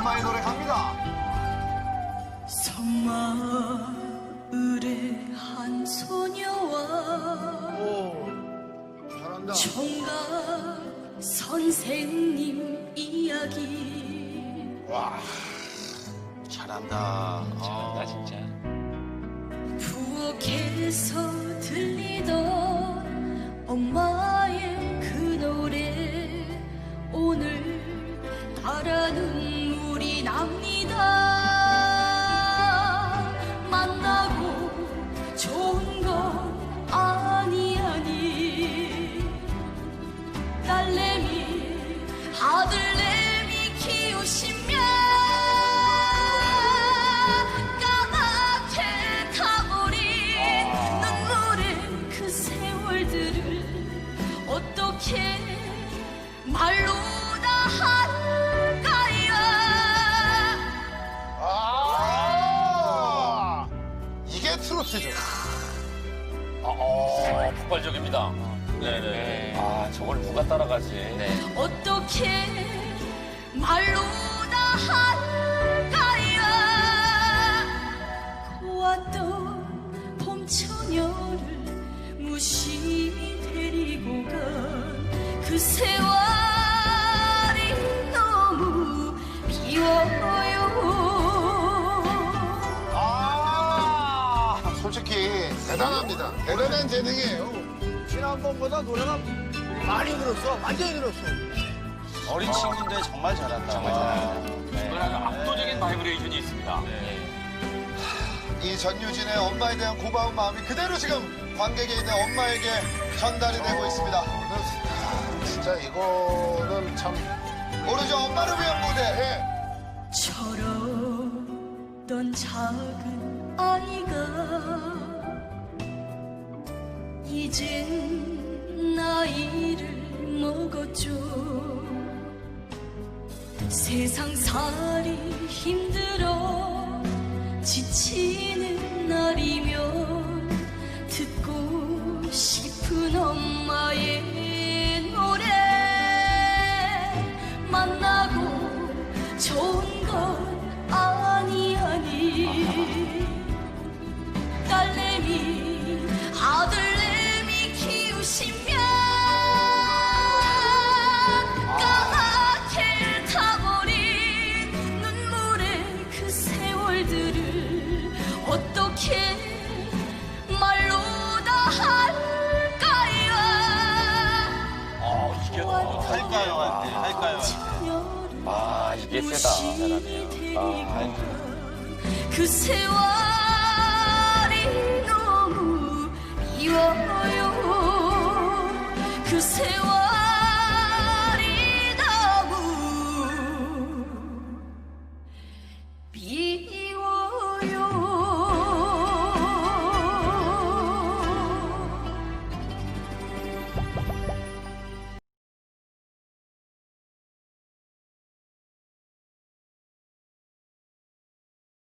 엄마의 노래 갑니다. 섬마을의 한 소녀와 오, 잘한다. 총각 선생님 이야기 와, 잘한다. 잘한다 진짜. 부엌에서 들리 어떻게 말로 다 할까요 아, 이게 트로트죠. 어, 폭발적입니다. 네네. 아 저걸 누가 따라가지? 네. 어떻게 말로 다 할까요 세월이 너무 비워요 아, 솔직히 대단합니다. 대단한 재능이에요. 지난번보다 노래가 많이 늘었어. 완전히 늘었어. 어린 친구인데 정말 잘한다. 정말 잘합니다. 이건 아주 압도적인 바이브레이션이 있습니다. 이 전유진의 엄마에 대한 고마운 마음이 그대로 지금 관객에 있는 엄마에게 전달이 되고 있습니다. 아, 진짜 이거는 참 모르죠. 엄마를 위한 무대. 예. 철없던 작은 아이가 이젠 나이를 먹었죠 세상 살이 힘들어 지치는 날이면 듣고 싶은 엄마의 그 세월이 너무 미워요. 그 세월